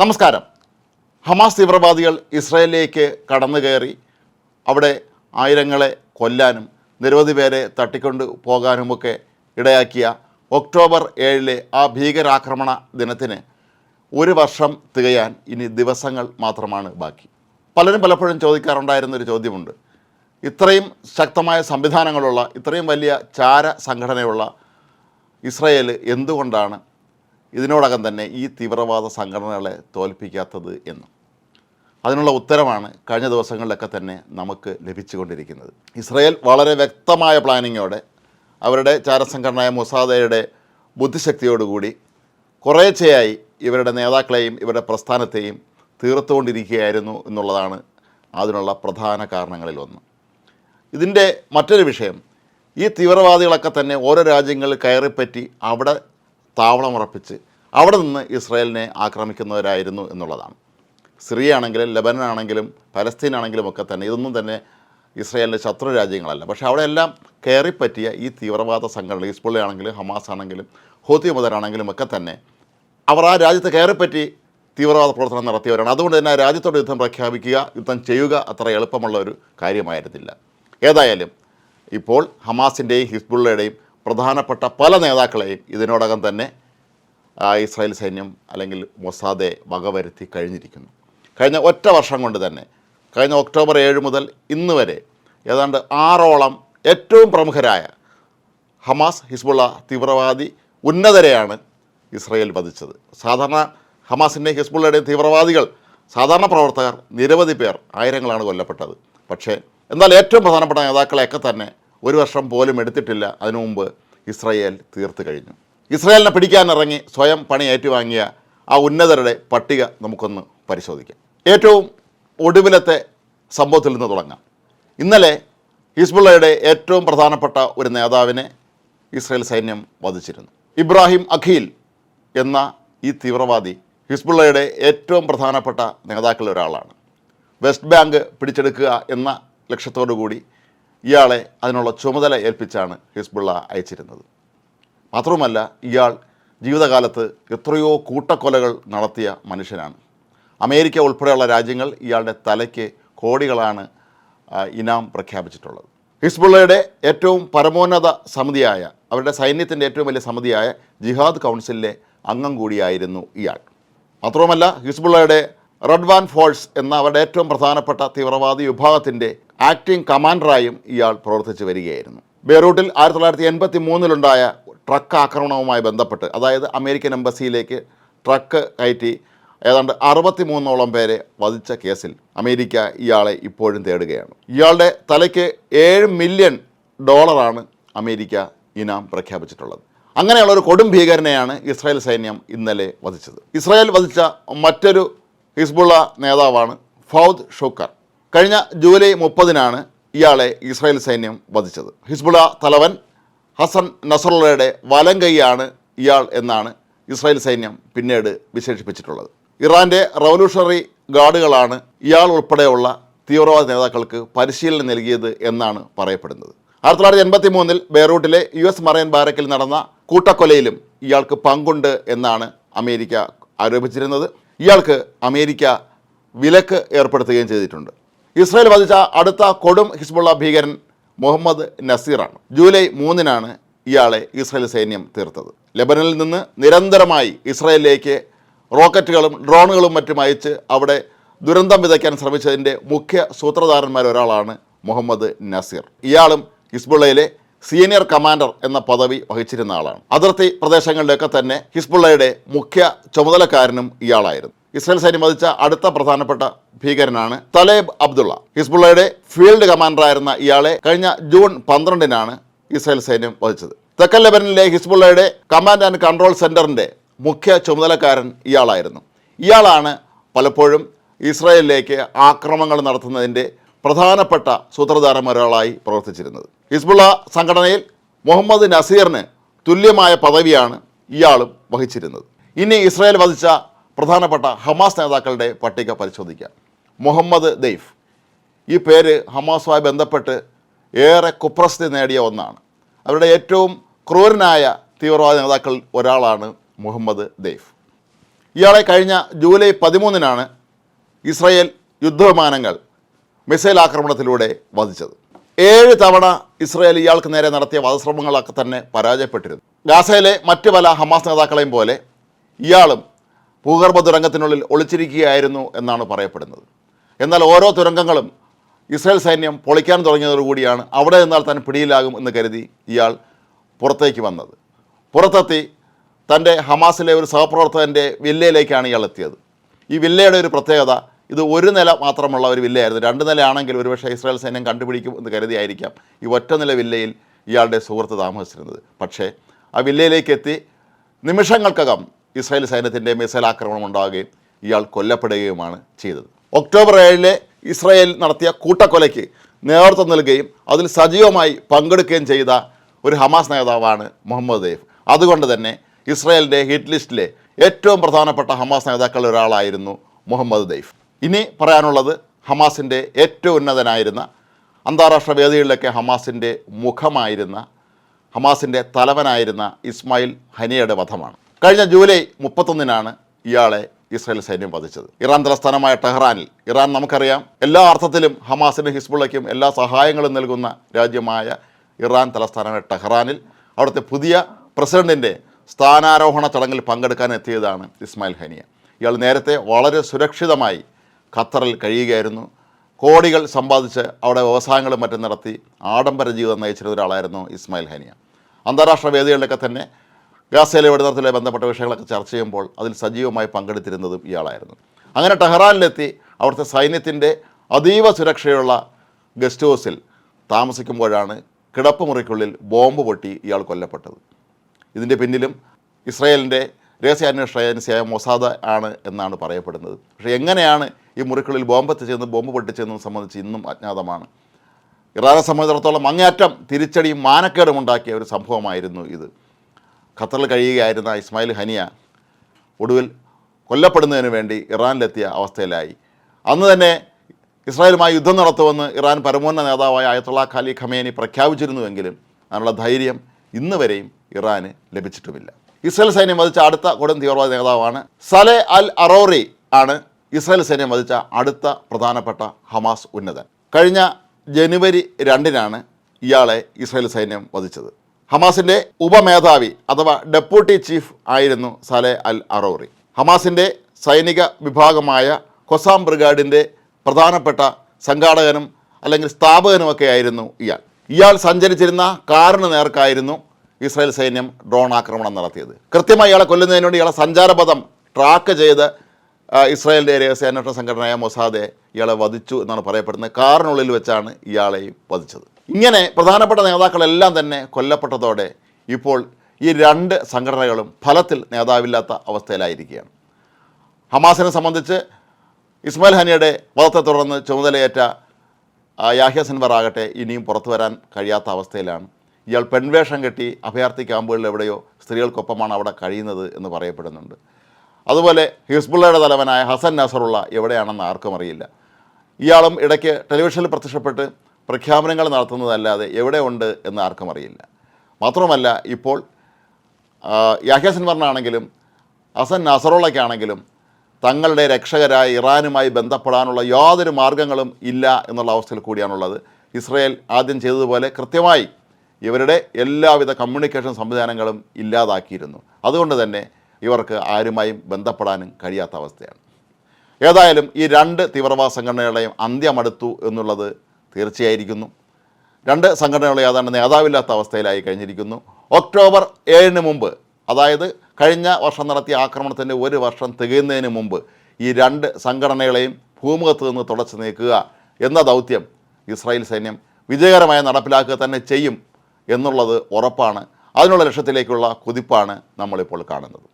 നമസ്കാരം. ഹമാസ് തീവ്രവാദികൾ ഇസ്രയേലിലേക്ക് കടന്നു കയറി അവിടെ ആയിരങ്ങളെ കൊല്ലാനും നിരവധി പേരെ തട്ടിക്കൊണ്ട് പോകാനുമൊക്കെ ഇടയാക്കിയ ഒക്ടോബർ ഏഴിലെ ആ ഭീകരാക്രമണ ദിനത്തിന് ഒരു വർഷം തികയാൻ ഇനി ദിവസങ്ങൾ മാത്രമാണ് ബാക്കി. പലരും പലപ്പോഴും ചോദിക്കാറുണ്ടായിരുന്നൊരു ചോദ്യമുണ്ട്. ഇത്രയും ശക്തമായ സംവിധാനങ്ങളുള്ള ഇത്രയും വലിയ ചാര സംഘടനയുള്ള ഇസ്രയേൽ എന്തുകൊണ്ടാണ് ഇതിനോടകം തന്നെ ഈ തീവ്രവാദ സംഘടനകളെ തോൽപ്പിക്കാത്തത് എന്ന്. അതിനുള്ള ഉത്തരമാണ് കഴിഞ്ഞ ദിവസങ്ങളിലൊക്കെ തന്നെ നമുക്ക് ലഭിച്ചുകൊണ്ടിരിക്കുന്നത്. ഇസ്രയേൽ വളരെ വ്യക്തമായ പ്ലാനിങ്ങോടെ അവരുടെ ചാരസംഘടനയായ മുസാദയുടെ ബുദ്ധിശക്തിയോടുകൂടി കുറേച്ചയായി ഇവരുടെ നേതാക്കളെയും ഇവരുടെ പ്രസ്ഥാനത്തെയും തീർത്തുകൊണ്ടിരിക്കുകയായിരുന്നു എന്നുള്ളതാണ് അതിനുള്ള പ്രധാന കാരണങ്ങളിലൊന്ന് ഇതിന്റെ മറ്റൊരു വിഷയം ഈ തീവ്രവാദികളൊക്കെ തന്നെ ഓരോ രാജ്യങ്ങളിൽ കയറിപ്പറ്റി അവിടെ താവളമുറപ്പിച്ച് അവിടെ നിന്ന് ഇസ്രയേലിനെ ആക്രമിക്കുന്നവരായിരുന്നു എന്നുള്ളതാണ്. സിറിയ ആണെങ്കിലും ലെബനൻ ആണെങ്കിലും പലസ്തീൻ ആണെങ്കിലും ഒക്കെ തന്നെ ഇതൊന്നും തന്നെ ഇസ്രയേലിന്റെ ശത്രു രാജ്യങ്ങളല്ല. പക്ഷേ അവിടെയെല്ലാം കയറിപ്പറ്റിയ ഈ തീവ്രവാദ സംഘടന ഹിസ്ബുള്ള ആണെങ്കിലും ഹമാസ് ആണെങ്കിലും ഹോത്തി മുതലാണെങ്കിലും ഒക്കെ തന്നെ അവർ ആ രാജ്യത്ത് കയറിപ്പറ്റി തീവ്രവാദ പ്രവർത്തനം നടത്തിയവരാണ്. അതുകൊണ്ട് തന്നെ രാജ്യത്തോട് യുദ്ധം പ്രഖ്യാപിക്കുക യുദ്ധം ചെയ്യുക അത്ര എളുപ്പമുള്ള ഒരു കാര്യമായിരുന്നില്ല. ഏതായാലും ഇപ്പോൾ ഹമാസിന്റെയും ഹിസ്ബുള്ളയുടെയും പ്രധാനപ്പെട്ട പല നേതാക്കളെയും ഇതിനോടകം തന്നെ ഇസ്രായേൽ സൈന്യം അല്ലെങ്കിൽ മൊസാദെ വകവരുത്തി കഴിഞ്ഞിരിക്കുന്നു. കഴിഞ്ഞ ഒറ്റ വർഷം കൊണ്ട് തന്നെ കഴിഞ്ഞ ഒക്ടോബർ ഏഴ് മുതൽ ഇന്ന് വരെ ഏതാണ്ട് ആറോളം ഏറ്റവും പ്രമുഖരായ ഹമാസ് ഹിസ്ബുള്ള തീവ്രവാദി ഉന്നതരെയാണ് ഇസ്രായേൽ വധിച്ചത്. സാധാരണ ഹമാസിന്റെയും ഹിസ്ബുള്ളയുടെയും തീവ്രവാദികൾ സാധാരണ പ്രവർത്തകർ നിരവധി പേർ ആയിരങ്ങളാണ് കൊല്ലപ്പെട്ടത്. പക്ഷേ എന്നാൽ ഏറ്റവും പ്രധാനപ്പെട്ട നേതാക്കളെയൊക്കെ തന്നെ ഒരു വർഷം പോലും എടുത്തിട്ടില്ല. അതിനു മുമ്പ് ഇസ്രയേൽ തീർത്തു കഴിഞ്ഞു. ഇസ്രയേലിനെ പിടിക്കാനിറങ്ങി സ്വയം പണി ഏറ്റുവാങ്ങിയ ആ ഉന്നതരുടെ പട്ടിക നമുക്കൊന്ന് പരിശോധിക്കാം. ഏറ്റവും ഒടുവിലത്തെ സംഭവത്തിൽ നിന്ന് തുടങ്ങാം. ഇന്നലെ ഹിസ്ബുള്ളയുടെ ഏറ്റവും പ്രധാനപ്പെട്ട ഒരു നേതാവിനെ ഇസ്രയേൽ സൈന്യം വധിച്ചിരുന്നു. ഇബ്രാഹിം അഖീൽ എന്ന ഈ തീവ്രവാദി ഹിസ്ബുള്ളയുടെ ഏറ്റവും പ്രധാനപ്പെട്ട നേതാക്കളിൽ ഒരാളാണ്. വെസ്റ്റ് ബാങ്ക് പിടിച്ചെടുക്കുക എന്ന ലക്ഷ്യത്തോടു കൂടി ഇയാളെ അതിനുള്ള ചുമതല ഏൽപ്പിച്ചാണ് ഹിസ്ബുള്ള അയച്ചിരുന്നത്. മാത്രവുമല്ല ഇയാൾ ജീവിതകാലത്ത് എത്രയോ കൂട്ടക്കൊലകൾ നടത്തിയ മനുഷ്യനാണ്. അമേരിക്ക ഉൾപ്പെടെയുള്ള രാജ്യങ്ങൾ ഇയാളുടെ തലയ്ക്ക് കോടികളാണ് ഇനാം പ്രഖ്യാപിച്ചിട്ടുള്ളത്. ഹിസ്ബുള്ളയുടെ ഏറ്റവും പരമോന്നത സമിതിയായ അവരുടെ സൈന്യത്തിന്റെ ഏറ്റവും വലിയ സമിതിയായ ജിഹാദ് കൗൺസിലിലെ അംഗം കൂടിയായിരുന്നു ഇയാൾ. മാത്രവുമല്ല ഹിസ്ബുള്ളയുടെ റഡ്വാൻ ഫോൾസ് എന്ന അവരുടെ ഏറ്റവും പ്രധാനപ്പെട്ട തീവ്രവാദി വിഭാഗത്തിന്റെ ആക്ടിംഗ് കമാൻഡറായും ഇയാൾ പ്രവർത്തിച്ചു വരികയായിരുന്നു. ബെയ്റൂട്ടിൽ ആയിരത്തി തൊള്ളായിരത്തി എൺപത്തി മൂന്നിലുണ്ടായ ട്രക്ക് ആക്രമണവുമായി ബന്ധപ്പെട്ട് അതായത് അമേരിക്കൻ എംബസിയിലേക്ക് ട്രക്ക് കയറ്റി ഏതാണ്ട് അറുപത്തി മൂന്നോളം പേരെ വധിച്ച കേസിൽ അമേരിക്ക ഇയാളെ ഇപ്പോഴും തേടുകയാണ്. ഇയാളുടെ തലയ്ക്ക് ഏഴ് മില്യൺ ഡോളറാണ് അമേരിക്ക ഇനാം പ്രഖ്യാപിച്ചിട്ടുള്ളത്. അങ്ങനെയുള്ള ഒരു കൊടും ഭീകരനെയാണ് ഇസ്രായേൽ സൈന്യം ഇന്നലെ വധിച്ചത്. ഇസ്രായേൽ വധിച്ച മറ്റൊരു ഹിസ്ബുള്ള നേതാവാണ് ഫൗദ് ഷൂക്കർ. കഴിഞ്ഞ ജൂലൈ മുപ്പതിനാണ് ഇയാളെ ഇസ്രായേൽ സൈന്യം വധിച്ചത്. ഹിസ്ബുള തലവൻ ഹസൻ നസറുള്ളയുടെ വലം കൈയാണ് ഇയാൾ എന്നാണ് ഇസ്രായേൽ സൈന്യം പിന്നീട് വിശേഷിപ്പിച്ചിട്ടുള്ളത്. ഇറാന്റെ റവല്യൂഷണറി ഗാർഡുകളാണ് ഇയാൾ ഉൾപ്പെടെയുള്ള തീവ്രവാദ നേതാക്കൾക്ക് പരിശീലനം നൽകിയത് എന്നാണ് പറയപ്പെടുന്നത്. ആയിരത്തി തൊള്ളായിരത്തി എൺപത്തി മൂന്നിൽ ബെയ്റൂട്ടിലെ യു എസ് മറൈൻ ബാരക്കിൽ നടന്ന കൂട്ടക്കൊലയിലും ഇയാൾക്ക് പങ്കുണ്ട് എന്നാണ് അമേരിക്ക ആരോപിച്ചിരുന്നത്. ഇയാൾക്ക് അമേരിക്ക വിലക്ക് ഏർപ്പെടുത്തുകയും ചെയ്തിട്ടുണ്ട്. ഇസ്രായേൽ വധിച്ച അടുത്ത കൊടും ഹിസ്ബുള്ള ഭീകരൻ മുഹമ്മദ് നസീറാണ്. ജൂലൈ മൂന്നിനാണ് ഇയാളെ ഇസ്രായേൽ സൈന്യം തീർത്തത്. ലെബനനിൽ നിന്ന് നിരന്തരമായി ഇസ്രായേലിലേക്ക് റോക്കറ്റുകളും ഡ്രോണുകളും മറ്റും അയച്ച് അവിടെ ദുരന്തം വിതയ്ക്കാൻ ശ്രമിച്ചതിന്റെ മുഖ്യ സൂത്രധാരന്മാരൊരാളാണ് മുഹമ്മദ് നസീർ. ഇയാളും ഹിസ്ബുള്ളയിലെ സീനിയർ കമാൻഡർ എന്ന പദവി വഹിച്ചിരുന്ന ആളാണ്. അതിർത്തി പ്രദേശങ്ങളിലൊക്കെ തന്നെ ഹിസ്ബുള്ളയുടെ മുഖ്യ ചുമതലക്കാരനും ഇയാളായിരുന്നു. ഇസ്രായേൽ സൈന്യം വധിച്ച അടുത്ത പ്രധാനപ്പെട്ട ഭീകരനാണ് തലേബ് അബ്ദുള്ള. ഹിസ്ബുള്ളയുടെ ഫീൽഡ് കമാൻഡറായിരുന്ന ഇയാളെ കഴിഞ്ഞ ജൂൺ പന്ത്രണ്ടിനാണ് ഇസ്രായേൽ സൈന്യം വധിച്ചത്. തെക്കൻ ലെബനിലെ ഹിസ്ബുള്ളയുടെ കമാൻഡ് ആൻഡ് കൺട്രോൾ സെന്ററിന്റെ മുഖ്യ ചുമതലക്കാരൻ ഇയാളായിരുന്നു. ഇയാളാണ് പലപ്പോഴും ഇസ്രായേലിലേക്ക് ആക്രമണങ്ങൾ നടത്തുന്നതിന്റെ പ്രധാനപ്പെട്ട സൂത്രധാരന്മാരൊരാളായി പ്രവർത്തിച്ചിരുന്നത്. ഹിസ്ബുള്ള സംഘടനയിൽ മുഹമ്മദ് നസീറിന് തുല്യമായ പദവിയാണ് ഇയാളും വഹിച്ചിരുന്നത്. ഇനി ഇസ്രായേൽ വധിച്ച പ്രധാനപ്പെട്ട ഹമാസ് നേതാക്കളുടെ പട്ടിക പരിശോധിക്കാം. മുഹമ്മദ് ദെയ്ഫ് ഈ പേര് ഹമാസുമായി ബന്ധപ്പെട്ട് ഏറെ കുപ്രസിദ്ധി നേടിയ ഒന്നാണ്. അവരുടെ ഏറ്റവും ക്രൂരനായ തീവ്രവാദ നേതാക്കളിൽ ഒരാളാണ് മുഹമ്മദ് ദെയ്ഫ് ഇയാളെ കഴിഞ്ഞ ജൂലൈ പതിമൂന്നിനാണ് ഇസ്രായേൽ യുദ്ധവിമാനങ്ങൾ മിസൈൽ ആക്രമണത്തിലൂടെ വധിച്ചത്. ഏഴ് തവണ ഇസ്രായേൽ ഇയാൾക്ക് നേരെ നടത്തിയ വധശ്രമങ്ങളൊക്കെ തന്നെ പരാജയപ്പെട്ടിരുന്നു. ഗാസയിലെ മറ്റ് പല ഹമാസ് നേതാക്കളെയും പോലെ ഇയാളും ഭൂഗർഭ തുരങ്കത്തിനുള്ളിൽ ഒളിച്ചിരിക്കുകയായിരുന്നു എന്നാണ് പറയപ്പെടുന്നത്. എന്നാൽ ഓരോ തുരങ്കങ്ങളും ഇസ്രായേൽ സൈന്യം പൊളിക്കാൻ തുടങ്ങിയതോടുകൂടിയാണ് അവിടെ നിന്നാൽ താൻ പിടിയിലാകും എന്ന് കരുതി ഇയാൾ പുറത്തേക്ക് വന്നത്. പുറത്തെത്തി തന്റെ ഹമാസിലെ ഒരു സഹപ്രവർത്തകന്റെ വില്ലയിലേക്കാണ് ഇയാൾ എത്തിയത്. ഈ വില്ലയുടെ ഒരു പ്രത്യേകത ഇത് ഒരു നില മാത്രമുള്ള ഒരു വില്ലയായിരുന്നു. രണ്ട് നിലയാണെങ്കിൽ ഒരുപക്ഷെ ഇസ്രായേൽ സൈന്യം കണ്ടുപിടിക്കും എന്ന് കരുതിയായിരിക്കാം ഈ ഒറ്റ നില വില്ലയിൽ ഇയാളുടെ സുഹൃത്ത് താമസിച്ചിരുന്നത്. പക്ഷേ ആ വില്ലയിലേക്ക് എത്തി നിമിഷങ്ങൾക്കകം ഇസ്രായേൽ സൈന്യത്തിന്റെ മിസൈൽ ആക്രമണം ഉണ്ടാവുകയും ഇയാൾ കൊല്ലപ്പെടുകയുമാണ് ചെയ്തത്. ഒക്ടോബർ ഏഴിലെ ഇസ്രായേൽ നടത്തിയ കൂട്ടക്കൊലയ്ക്ക് നേതൃത്വം നൽകുകയും അതിൽ സജീവമായി പങ്കെടുക്കുകയും ചെയ്ത ഒരു ഹമാസ് നേതാവാണ് മുഹമ്മദ് ദൈഫ്. അതുകൊണ്ട് തന്നെ ഇസ്രായേലിന്റെ ഹിറ്റ് ലിസ്റ്റിലെ ഏറ്റവും പ്രധാനപ്പെട്ട ഹമാസ് നേതാക്കളിൽ ഒരാളായിരുന്നു മുഹമ്മദ് ദൈഫ്. ഇനി പറയാനുള്ളത് ഹമാസിന്റെ ഏറ്റവും ഉന്നതനായിരുന്ന അന്താരാഷ്ട്ര വേദികളിലൊക്കെ ഹമാസിന്റെ മുഖമായിരുന്ന ഹമാസിന്റെ തലവനായിരുന്ന ഇസ്മായിൽ ഹനിയയുടെ വധമാണ്. കഴിഞ്ഞ ജൂലൈ മുപ്പത്തൊന്നിനാണ് ഇയാളെ ഇസ്രായേൽ സൈന്യം വധിച്ചത്. ഇറാൻ തലസ്ഥാനമായ ടെഹ്റാനിൽ. ഇറാൻ നമുക്കറിയാം എല്ലാ അർത്ഥത്തിലും ഹമാസിനും ഹിസ്ബുള്ളയ്ക്കും എല്ലാ സഹായങ്ങളും നൽകുന്ന രാജ്യമായ ഇറാൻ തലസ്ഥാനമായ ടെഹ്റാനിൽ അവിടുത്തെ പുതിയ പ്രസിഡന്റിന്റെ സ്ഥാനാരോഹണ ചടങ്ങിൽ പങ്കെടുക്കാൻ എത്തിയതാണ് ഇസ്മായിൽ ഹനിയ. ഇയാൾ നേരത്തെ വളരെ സുരക്ഷിതമായി ഖത്തറിൽ കഴിയുകയായിരുന്നു. കോടികൾ സമ്പാദിച്ച് അവിടെ വ്യവസായങ്ങളും മറ്റും നടത്തി ആഡംബര ജീവിതം നയിച്ചിരുന്ന ഒരാളായിരുന്നു ഇസ്മായിൽ ഹനിയ. അന്താരാഷ്ട്ര വേദികളിലൊക്കെ തന്നെ ഗാസയിലെ വെടിനിർത്തലെ ബന്ധപ്പെട്ട വിഷയങ്ങളൊക്കെ ചർച്ച ചെയ്യുമ്പോൾ അതിൽ സജീവമായി പങ്കെടുത്തിരുന്നതും ഇയാളായിരുന്നു. അങ്ങനെ ടെഹ്റാനിലെത്തി അവിടുത്തെ സൈന്യത്തിന്റെ അതീവ സുരക്ഷയുള്ള ഗസ്റ്റ് ഹൗസിൽ താമസിക്കുമ്പോഴാണ് കിടപ്പുമുറിക്കുള്ളിൽ ബോംബ് പൊട്ടി ഇയാൾ കൊല്ലപ്പെട്ടത്. ഇതിന്റെ പിന്നിലും ഇസ്രായേലിന്റെ രഹസ്യാന്വേഷണ ഏജൻസിയായ മൊസാദ ആണ് എന്നാണ് പറയപ്പെടുന്നത്. പക്ഷേ എങ്ങനെയാണ് ഈ മുറിക്കുള്ളിൽ ബോംബ് എത്തിച്ചതെന്ന് ബോംബ് പൊട്ടിച്ചതെന്നും സംബന്ധിച്ച് ഇന്നും അജ്ഞാതമാണ്. ഇറാനെ സംബന്ധിച്ചിടത്തോളം അങ്ങേയറ്റം തിരിച്ചടിയും മാനക്കേടും ഉണ്ടാക്കിയ ഒരു സംഭവമായിരുന്നു ഇത്. ഖത്തറിൽ കഴിയുകയായിരുന്ന ഇസ്മായിൽ ഹനിയ ഒടുവിൽ കൊല്ലപ്പെടുന്നതിന് വേണ്ടി ഇറാനിലെത്തിയ അവസ്ഥയിലായി. അന്ന് തന്നെ ഇസ്രായേലുമായി യുദ്ധം നടത്തുമെന്ന് ഇറാൻ പരമോന്നത നേതാവായ അയത്തുള്ള ഖാലി ഖമേനി പ്രഖ്യാപിച്ചിരുന്നുവെങ്കിലും അതിനുള്ള ധൈര്യം ഇന്ന് വരെയും ഇറാന് ലഭിച്ചിട്ടുമില്ല. ഇസ്രായേൽ സൈന്യം വധിച്ച അടുത്ത കൊടും തീവ്രവാദ നേതാവാണ് സലെ അൽ അറോറി ആണ് ഇസ്രായേൽ സൈന്യം വധിച്ച അടുത്ത പ്രധാനപ്പെട്ട ഹമാസ് ഉന്നതൻ. കഴിഞ്ഞ ജനുവരി രണ്ടിനാണ് ഇയാളെ ഇസ്രായേൽ സൈന്യം വധിച്ചത്. ഹമാസിന്റെ ഉപമേധാവി അഥവാ ഡെപ്യൂട്ടി ചീഫ് ആയിരുന്നു സലെ അൽ അറോറി. ഹമാസിന്റെ സൈനിക വിഭാഗമായ കൊസാം ബ്രിഗാഡിന്റെ പ്രധാനപ്പെട്ട സംഘാടകനും അല്ലെങ്കിൽ സ്ഥാപകനുമൊക്കെ ആയിരുന്നു ഇയാൾ. ഇയാൾ സഞ്ചരിച്ചിരുന്ന കാറിന് നേർക്കായിരുന്നു ഇസ്രായേൽ സൈന്യം ഡ്രോൺ ആക്രമണം നടത്തിയത്. കൃത്യമായി ഇയാളെ കൊല്ലുന്നതിന് വേണ്ടി ഇയാളെ സഞ്ചാരപഥം ട്രാക്ക് ചെയ്ത് ഇസ്രായേലിന്റെ രഹസ്യാന്വേഷണ സംഘടനയായ മൊസാദെ ഇയാളെ വധിച്ചു എന്നാണ് പറയപ്പെടുന്നത്. കാറിനുള്ളിൽ വെച്ചാണ് ഇയാളെയും വധിച്ചത്. ഇങ്ങനെ പ്രധാനപ്പെട്ട നേതാക്കളെല്ലാം തന്നെ കൊല്ലപ്പെട്ടതോടെ ഇപ്പോൾ ഈ രണ്ട് സംഘടനകളും ഫലത്തിൽ നേതാവില്ലാത്ത അവസ്ഥയിലായിരിക്കുകയാണ്. ഹമാസിനെ സംബന്ധിച്ച് ഇസ്മായിൽ ഹനിയുടെ വധത്തെ തുടർന്ന് ചുമതലയേറ്റ യാഹ്യ സിൻവർ ആകട്ടെ ഇനിയും പുറത്തു വരാൻ കഴിയാത്ത അവസ്ഥയിലാണ്. ഇയാൾ പെൺവേഷം കെട്ടി അഭയാർത്ഥി ക്യാമ്പുകളിൽ എവിടെയോ സ്ത്രീകൾക്കൊപ്പമാണ് അവിടെ കഴിയുന്നത് എന്ന് പറയപ്പെടുന്നുണ്ട്. അതുപോലെ ഹിസ്ബുള്ളയുടെ തലവനായ ഹസൻ നസറുള്ള എവിടെയാണെന്ന് ആർക്കും അറിയില്ല. ഇയാളും ഇടയ്ക്ക് ടെലിവിഷനിൽ പ്രത്യക്ഷപ്പെട്ട് പ്രഖ്യാപനങ്ങൾ നടത്തുന്നതല്ലാതെ എവിടെ ഉണ്ട് എന്ന് ആർക്കും അറിയില്ല. മാത്രമല്ല ഇപ്പോൾ യാഹ്യ അസൻ ഹസൻ നസറുള്ളയ്ക്കാണെങ്കിലും തങ്ങളുടെ രക്ഷകരായ ഇറാനുമായി ബന്ധപ്പെടാനുള്ള യാതൊരു മാർഗങ്ങളും ഇല്ല എന്നുള്ള അവസ്ഥയിൽ കൂടിയാണുള്ളത്. ഇസ്രയേൽ ആദ്യം ചെയ്തതുപോലെ കൃത്യമായി ഇവരുടെ എല്ലാവിധ കമ്മ്യൂണിക്കേഷൻ സംവിധാനങ്ങളും ഇല്ലാതാക്കിയിരുന്നു. അതുകൊണ്ട് തന്നെ ഇവർക്ക് ആരുമായും ബന്ധപ്പെടാനും കഴിയാത്ത അവസ്ഥയാണ്. ഏതായാലും ഈ രണ്ട് തീവ്രവാദ സംഘടനകളുടെയും അന്ത്യമടുത്തു എന്നുള്ളത് തീർച്ചയായിരിക്കുന്നു. രണ്ട് സംഘടനകളും ഏതാണ്ട് നേതാവില്ലാത്ത അവസ്ഥയിലായി കഴിഞ്ഞിരിക്കുന്നു. ഒക്ടോബർ ഏഴിന് മുമ്പ് അതായത് കഴിഞ്ഞ വർഷം നടത്തിയ ആക്രമണത്തിന്റെ ഒരു വർഷം തികയുന്നതിന് മുമ്പ് ഈ രണ്ട് സംഘടനകളെയും ഭൂമുഖത്ത് നിന്ന് തുടച്ചു നീക്കുക എന്ന ദൗത്യം ഇസ്രായേൽ സൈന്യം വിജയകരമായി നടപ്പിലാക്കുക തന്നെ ചെയ്യും എന്നുള്ളത് ഉറപ്പാണ്. അതിനുള്ള ലക്ഷ്യത്തിലേക്കുള്ള കുതിപ്പാണ് നമ്മളിപ്പോൾ കാണുന്നത്.